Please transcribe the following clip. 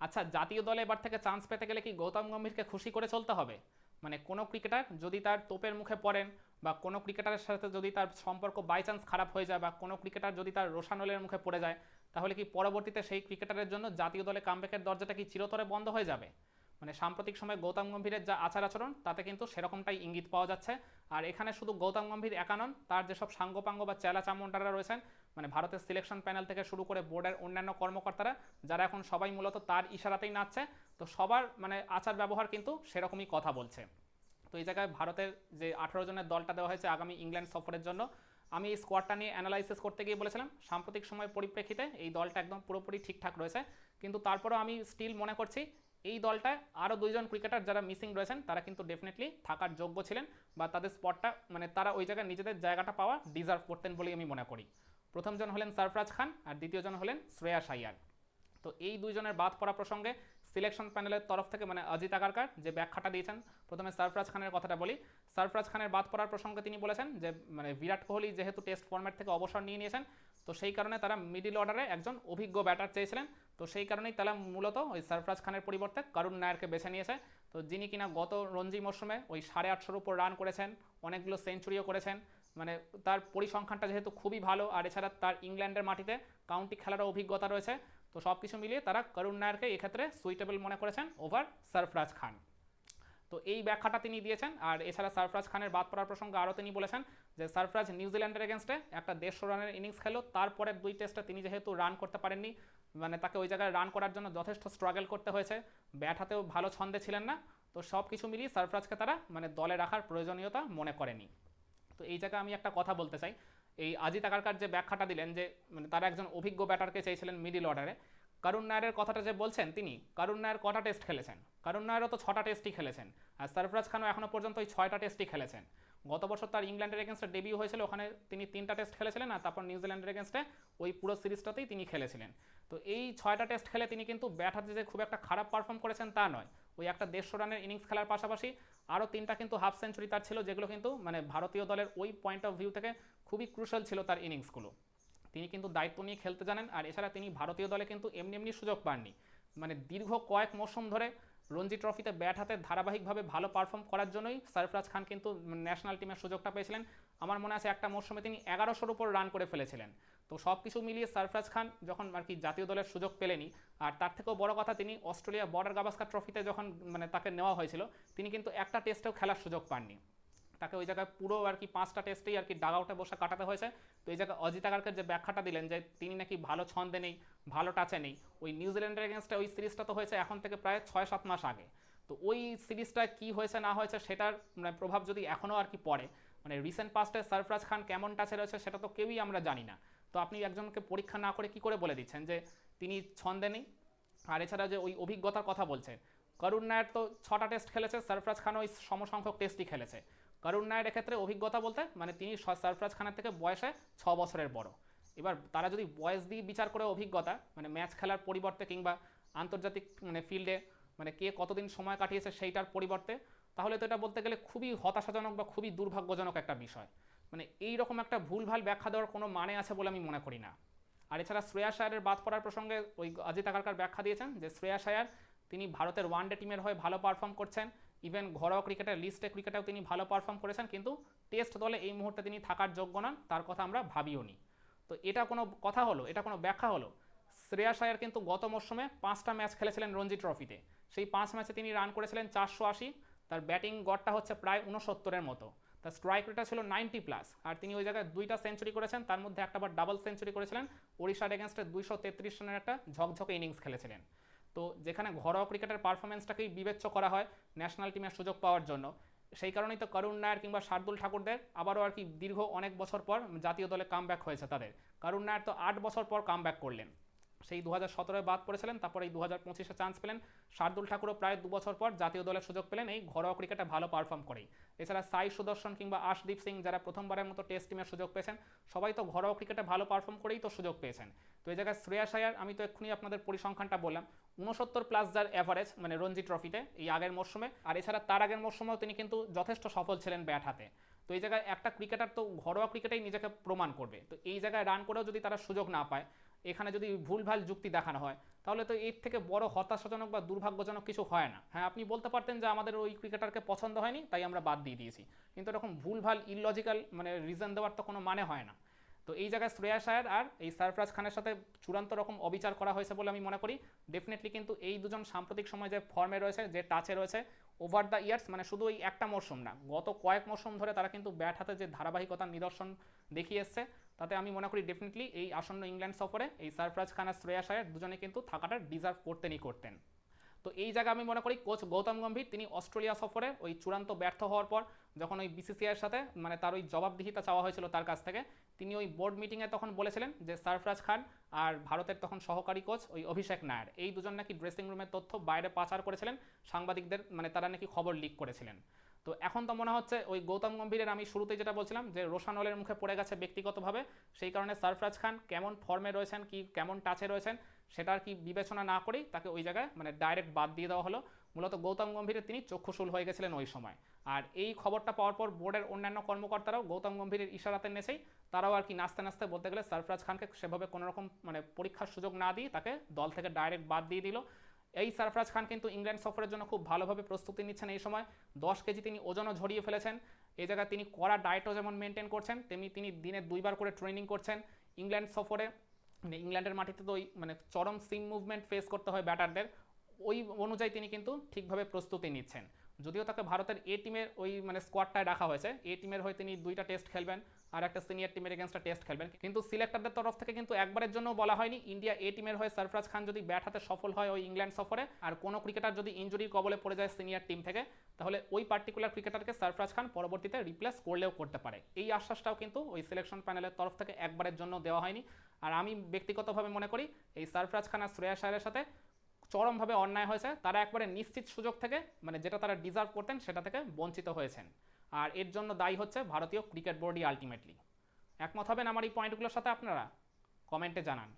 আচ্ছা জাতীয় দলে এবার থেকে চান্স পেতে গেলে কি গৌতম গম্ভীরকে খুশি করে চলতে হবে? মানে কোনো ক্রিকেটার যদি তার তোপের মুখে পড়েন বা কোনো ক্রিকেটারের সাথে যদি তার সম্পর্ক বাই চান্স খারাপ হয়ে যায় বা কোনো ক্রিকেটার যদি তার রোশানলের মুখে পড়ে যায়, তাহলে কি পরবর্তীতে সেই ক্রিকেটারের জন্য জাতীয় দলে কামব্যাকের দরজাটা কি চিরতরে বন্ধ হয়ে যাবে? মানে সাম্প্রতিক সময়ে গৌতম গম্ভীরের যা আচার আচরণ, তাতে কিন্তু সেরকমটাই ইঙ্গিত পাওয়া যাচ্ছে। আর এখানে শুধু গৌতম গম্ভীর একা নন, তার যেসব সাঙ্গপাঙ্গ বা চেলা চামুন্ডারা রয়েছেন মানে ভারতের সিলেকশন প্যানেল থেকে শুরু করে বোর্ডের অন্যান্য কর্মকর্তারা, যারা এখন সবাই মূলত তার ইশারাতেই নাচছে, তো সবার মানে আচার ব্যবহার কিন্তু সেরকমই কথা বলছে। তো এই জায়গায় ভারতের যে আঠারো জনের দলটা দেওয়া হয়েছে আগামী ইংল্যান্ড সফরের জন্য, আমি এই স্কোয়াডটা নিয়ে অ্যানালাইসিস করতে গিয়ে বলেছিলাম, সাম্প্রতিক সময়ের পরিপ্রেক্ষিতে এই দলটা একদম পুরোপুরি ঠিকঠাক রয়েছে। কিন্তু তারপরেও আমি স্টিল মনে করছি এই দলটায় আরও দুইজন ক্রিকেটার যারা মিসিং রয়েছেন, তারা কিন্তু ডেফিনেটলি থাকার যোগ্য ছিলেন বা তাদের স্পটটা মানে তারা ওই জায়গায় নিজেদের জায়গাটা পাওয়া ডিজার্ভ করতেন বলেই আমি মনে করি। প্রথমজন হলেন সরফরাজ খান আর দ্বিতীয়জন হলেন শ্রেয়া সাইয়ার তো এই দুইজনের বাদ পড়া প্রসঙ্গে সিলেকশন প্যানেলের তরফ থেকে মানে অজিত আগারকার যে ব্যাখ্যাটা দিয়েছেন, প্রথমে সরফরাজ খানের কথাটা বলি। সরফরাজ খানের বাদ পড়ার প্রসঙ্গে তিনি বলেছেন যে মানে বিরাট কোহলি যেহেতু টেস্ট ফর্ম্যাট থেকে অবসর নিয়ে নিয়েছেন তো সেই কারণে তারা মিডিল অর্ডারে একজন অভিজ্ঞ ব্যাটার চেয়েছিলেন। তো সেই কারণেই তারা মূলত ওই সরফরাজ খানের পরিবর্তে করুণ নায়ারকে বেছে নিয়েছে। তো যিনি কিনা গত রঞ্জি মরশুমে ওই সাড়ে আটশোর উপর রান করেছেন, অনেকগুলো সেঞ্চুরিও করেছেন মানে তার পরিসংখ্যানটা যেহেতু খুবই ভালো, আর এছাড়া তার ইংল্যান্ডের মাটিতে কাউন্টি খেলারও অভিজ্ঞতা রয়েছে। তো সব কিছু মিলিয়ে তারা করুণ নায়ারকে এক্ষেত্রে সুইটেবল মনে করেছেন ওভার সরফরাজ খান তো এই ব্যাখ্যাটা তিনি দিয়েছেন। আর এছাড়া সারফরাজ খানের বাদ পড়ার প্রসঙ্গে আরও তিনি বলেছেন যে সারফরাজ নিউজিল্যান্ডের এগেনস্টে একটা দেড়শো রানের ইনিংস খেলো। তারপরের দুই টেস্টে তিনি যেহেতু রান করতে পারেননি মানে তাকে ওই জায়গায় রান করার জন্য যথেষ্ট স্ট্রাগল করতে হয়েছে। ব্যাট হাতেও ভালো ছন্দে ছিলেন না। তো সব কিছু মিলিয়ে সারফরাজকে তারা মানে দলে রাখার প্রয়োজনীয়তা মনে করেনি। তো এই জায়গায় আমি একটা কথা বলতে চাই। এই আজিত আগারকার যে ব্যাখ্যাটা দিলেন যে মানে তারা একজন অভিজ্ঞ ব্যাটারকে চেয়েছিলেন মিডিল অর্ডারে করুণ নায়ারের কথাটা যে বলছেন তিনি করুণ নায়ার কটা টেস্ট খেলেছেন? করুণ নায়ারও তো ছটা টেস্টই খেলেছেন। আর সরফরাজ খানও এখনও পর্যন্ত ওই ছয়টা টেস্টই খেলেছেন। গত বছর তার ইংল্যান্ডের এগেনস্টে ডেবিউ হয়েছিল, ওখানে তিনি তিনটা টেস্ট খেলেছিলেন আর তারপর নিউজিল্যান্ডের এগেনস্টে ওই পুরো সিরিজটাতেই তিনি খেলেছিলেন। তো এই ছয়টা টেস্ট খেলে তিনি কিন্তু ব্যাট হাতে যে খুব একটা খারাপ পারফর্ম করেছেন তা নয়। ওই একটা দেড়শো রানের ইনিংস খেলার পাশাপাশি আরও তিনটা কিন্তু হাফ সেঞ্চুরি তার ছিল, যেগুলো কিন্তু মানে ভারতীয় দলের ওই পয়েন্ট অফ ভিউ থেকে খুবই ক্রুশাল ছিল তার ইনিংসগুলো তিনি কিন্তু দায়িত্ব নিয়ে খেলতে জানেন, আর এছাড়া তিনি ভারতীয় দলে কিন্তু এমনি এমনি সুযোগ পাননি। মানে দীর্ঘ কয়েক মৌসুম ধরে রঞ্জি ট্রফিতে ব্যাট হাতে ধারাবাহিকভাবে ভালো পারফর্ম করার জন্যই সরফরাজ খান কিন্তু ন্যাশনাল টিমের সুযোগটা পেয়েছিলেন। আমার মনে আছে একটা মৌসুমে তিনি এগারোশোর উপর রান করে ফেলেছিলেন। তো সব কিছু মিলিয়ে সরফরাজ খান যখন আর কি জাতীয় দলের সুযোগ পেলেনি, আর তার থেকেও বড় কথা তিনি অস্ট্রেলিয়া বর্ডার গাভাস্কার ট্রফিতে যখন মানে তাকে নেওয়া হয়েছিল, তিনি কিন্তু একটা টেস্টেও খেলার সুযোগ পাননি। তাকে ওই জায়গায় পুরো আর কি পাঁচটা টেস্টেই আর কি ডাগ আউটে বসে কাটাতে হয়েছে। তো এই জায়গায় অজিত আগারকের যে ব্যাখ্যাটা দিলেন যে তিনি নাকি ভালো ছন্দে নেই, ভালো টাচে নেই, ওই নিউজিল্যান্ডের এগেনস্টে ওই সিরিজটা তো হয়েছে এখন থেকে প্রায় ছয় সাত মাস আগে। তো ওই সিরিজটা কি হয়েছে, না হয়েছে সেটার মানে প্রভাব যদি এখনও আর কি পড়ে মানে রিসেন্ট পাস্টে সরফরাজ খান কেমন টাচে রয়েছে সেটা তো কেউই আমরা জানি না। তো আপনি একজনকে পরীক্ষা না করে কি করে বলে দিচ্ছেন যে তিনি ছন্দে নেই? আর এছাড়া যে ওই অভিজ্ঞতার কথা বলছে করুণ নায়ার তো ছটা টেস্ট খেলেছে সরফরাজ খান ওই সমসংখ্যক টেস্টই খেলেছে। করুণ নায়ের ক্ষেত্রে অভিজ্ঞতা বলতে মানে তিনি সরফরাজ খানের থেকে বয়সে ছ বছরের বড়। এবার তারা যদি বয়স দিয়ে বিচার করে অভিজ্ঞতা মানে ম্যাচ খেলার পরিবর্তে কিংবা আন্তর্জাতিক মানে ফিল্ডে মানে কে কতদিন সময় কাটিয়েছে সেইটার পরিবর্তে, তাহলে তো এটা বলতে গেলে খুবই হতাশাজনক বা খুবই দুর্ভাগ্যজনক একটা বিষয়। মানে এই রকম একটা ভুলভাল ব্যাখ্যা দেওয়ার কোনো মানে আছে বলে আমি মনে করি না। আর এছাড়া শ্রেয়া শায়ারের বাদ পড়ার প্রসঙ্গে ওই অজিত আগারকার ব্যাখ্যা দিয়েছেন যে, শ্রেয়া শায়ার তিনি ভারতের ওয়ানডে টিমের হয়ে ভালো পারফর্ম করছেন। ইভেন ঘরোয়া ক্রিকেটের লিস্টে ক্রিকেটেও তিনি ভালো পারফর্ম করেছেন, কিন্তু টেস্ট দলে এই মুহূর্তে তিনি থাকার যোগ্য নন, তার কথা আমরা ভাবিও নি। তো এটা কোনো কথা হলো? এটা কোনো ব্যাখ্যা হলো? শ্রেয়া সায়ার কিন্তু গত মরশুমে পাঁচটা ম্যাচ খেলেছিলেন রঞ্জি ট্রফিতে সেই পাঁচ ম্যাচে তিনি রান করেছিলেন চারশো আশি, তার ব্যাটিং গড়টা হচ্ছে প্রায় উনসত্তরের মতো। তার স্ট্রাইক রেটটা ছিল নাইনটি প্লাস আর তিনি ওই জায়গায় দুইটা সেঞ্চুরি করেছেন, তার মধ্যে একটা বার ডাবল সেঞ্চুরি করেছিলেন। ওড়িশার এগেনস্টে দুইশো তেত্রিশ রানের একটা ঝকঝকে ইনিংস খেলেছিলেন। তো যেখানে ঘরোয়া ক্রিকেটের পারফরমেন্সটাকেই বিবেচ্য করা হয় ন্যাশনাল টিমের সুযোগ পাওয়ার জন্য। সেই কারণেই তো করুণ নায়ার কিংবা শার্দুল ঠাকুরদের আবারও আর কি দীর্ঘ অনেক বছর পর জাতীয় দলে কাম হয়েছে তাদের। করুণ নায়ার তো আট বছর পর কাম করলেন। সেই দু হাজার সতেরোয় বাদ পড়েছিলেন, তারপর এই দু হাজার পঁচিশে চান্স পেলেন। শার্দুল ঠাকুরও প্রায় দু বছর পর জাতীয় দলের সুযোগ পেলেন, এই ঘরোয়া ক্রিকেটে ভালো পারফর্ম করেই। এছাড়া সাই সুদর্শন কিংবা আশদীপ সিং যারা প্রথমবারের মতো টেস্ট টিমের সুযোগ পেয়েছেন, সবাই তো ঘরোয়া ক্রিকেটে ভালো পারফর্ম করেই তো সুযোগ পেয়েছেন। তো এই জায়গায় শ্রেয়া সায়ার, আমি তো এক্ষুনি আপনাদের পরিসংখ্যানটা বললাম উনসত্তর প্লাস যার অ্যাভারেজ মানে রঞ্জি ট্রফিতে এই আগের মরশুমে, আর এছাড়া তার আগের মরশুমেও তিনি কিন্তু যথেষ্ট সফল ছিলেন ব্যাট হাতে। তো এই জায়গায় একটা ক্রিকেটার তো ঘরোয়া ক্রিকেটেই নিজেকে প্রমাণ করবে। তো এই জায়গায় রান করেও যদি তারা সুযোগ না পায় এখানে যদি ভুলভাল যুক্তি দেখানো হয়, তাহলে তো এর থেকে বড় হতাশাজনক বা দুর্ভাগ্যজনক কিছু হয় না। হ্যাঁ আপনি বলতে পারতেন যে আমাদের ওই ক্রিকেটারকে পছন্দ হয়নি, তাই আমরা বাদ দিয়ে দিয়েছি। কিন্তু এরকম ভুলভাল ইললজিক্যাল মানে রিজন দেওয়ার তো কোনো মানে হয় না। তো এই জায়গায় শ্রেয়া শায়ার আর এই সারফরাজ খানের সাথে চূড়ান্ত রকম অবিচার করা হয়েছে বলে আমি মনে করি। ডেফিনেটলি কিন্তু এই দুজন সাম্প্রতিক সময় যে ফর্মে রয়েছে, যে টাচে রয়েছে ওভার দ্য ইয়ার্স মানে শুধু এই একটা মরশুম না, গত কয়েক মরশুম ধরে তারা কিন্তু ব্যাট হাতে যে ধারাবাহিকতার নিদর্শন দেখিয়ে এসছে তাতে আমি মনে করি ডেফিনেটলি এই আসন্ন ইংল্যান্ড সফরে এই সারফরাজ খান আর শ্রেয়া শায়ার দুজনে কিন্তু থাকাটা ডিজার্ভ করতেনই করতেন। তো এই জায়গায় আমি মনে করি কোচ গৌতম গম্ভীর, তিনি অস্ট্রেলিয়া সফরে ওই চূড়ান্ত ব্যর্থ হওয়ার পর যখন ওই বিসিসিআইয়ের সাথে মানে তার ওই জবাবদিহিতা চাওয়া হয়েছিল তার কাছ থেকে, তিনি ওই বোর্ড মিটিংয়ে তখন বলেছিলেন যে সারফরাজ খান আর ভারতের তখন সহকারী কোচ ওই অভিষেক নায়ার। এই দুজন নাকি ড্রেসিং রুমের তথ্য বাইরে পাচার করেছিলেন, সাংবাদিকদের মানে তারা নাকি খবর লিক করেছিলেন। তো এখন তো মনে হচ্ছে ওই গৌতম গম্ভীরের আমি শুরুতে যেটা বলছিলাম যে রোশানলের মুখে পড়ে গেছে ব্যক্তিগতভাবে, সেই কারণে সরফরাজ খান কেমন ফর্মে রয়েছেন, কি কেমন টাচে রয়েছেন, সেটার কি বিবেচনা না করেই তাকে ওই জায়গায় মানে ডাইরেক্ট বাদ দিয়ে দেওয়া হলো। মূলত গৌতম গম্ভীরের তিনি চক্ষুশূল হয়ে গেছিলেন ওই সময়। আর এই খবরটা পাওয়ার পর বোর্ডের অন্যান্য কর্মকর্তারাও গৌতম গম্ভীরের ইশারাতে নেছেই তারাও আর কি নাচতে নাচতে বলতে গেলে সরফরাজ খানকে সেভাবে কোনোরকম মানে পরীক্ষার সুযোগ না দিয়ে তাকে দল থেকে ডাইরেক্ট বাদ দিয়ে দিল। এই সরফরাজ খান কিন্তু ইংল্যান্ড সফরের জন্য খুব ভালোভাবে প্রস্তুতি নিচ্ছেন এই সময়। দশ কেজি তিনি ওজনও ঝরিয়ে ফেলেছেন। এই জায়গায় তিনি কড়া ডায়েটও যেমন মেনটেন করছেন, তেমনি তিনি দিনে দুইবার করে ট্রেনিং করছেন ইংল্যান্ড সফরে। মানে ইংল্যান্ডের মাটিতে তো ওই মানে চরম সিম মুভমেন্ট ফেস করতে হয় ব্যাটারদের। ওই অনুযায়ী তিনি কিন্তু ঠিকভাবে প্রস্তুতি নিচ্ছেন। যদিও তাকে ভারতের এ টিমের ওই মানে স্কোয়াডটায় রাখা হয়েছে। এ টিমের হয়ে তিনি দুইটা টেস্ট খেলবেন আর একটা সিনিয়র টিমের এগেনস্টটা টেস্ট খেলবেন। কিন্তু সিলেক্টরদের তরফ থেকে কিন্তু একবারের জন্য বলা হয়নি ইন্ডিয়া এ টিমের হয়ে সরফরাজ খান যদি ব্যাট হাতে সফল হয় ওই ইংল্যান্ড সফরে আর কোনো ক্রিকেটার যদি ইঞ্জুরির কবলে পড়ে যায় সিনিয়র টিম থেকে, তাহলে ওই পার্টিকুলার ক্রিকেটারকে সরফরাজ খান পরবর্তীতে রিপ্লেস করলেও করতে পারে। এই আশ্বাসটাও কিন্তু ওই সিলেকশন প্যানেলের তরফ থেকে একবারের জন্য দেওয়া হয়নি। আর আমি ব্যক্তিগতভাবে মনে করি, এই সরফরাজ খান আর শ্রেয়া শায়ারের সাথে চরমভাবে অন্যায় হয়েছে, তারা একবারে নিশ্চিত সুযোগ থেকে মানে যেটা তারা ডিজার্ভ করতেন, সেটা থেকে বঞ্চিত হয়েছেন। আর এর জন্য দায়ী হচ্ছে ভারতীয় ক্রিকেট বোর্ডই আলটিমেটলি একমত হবেন আমার এই পয়েন্টগুলোর সাথে আপনারা? কমেন্টে জানান।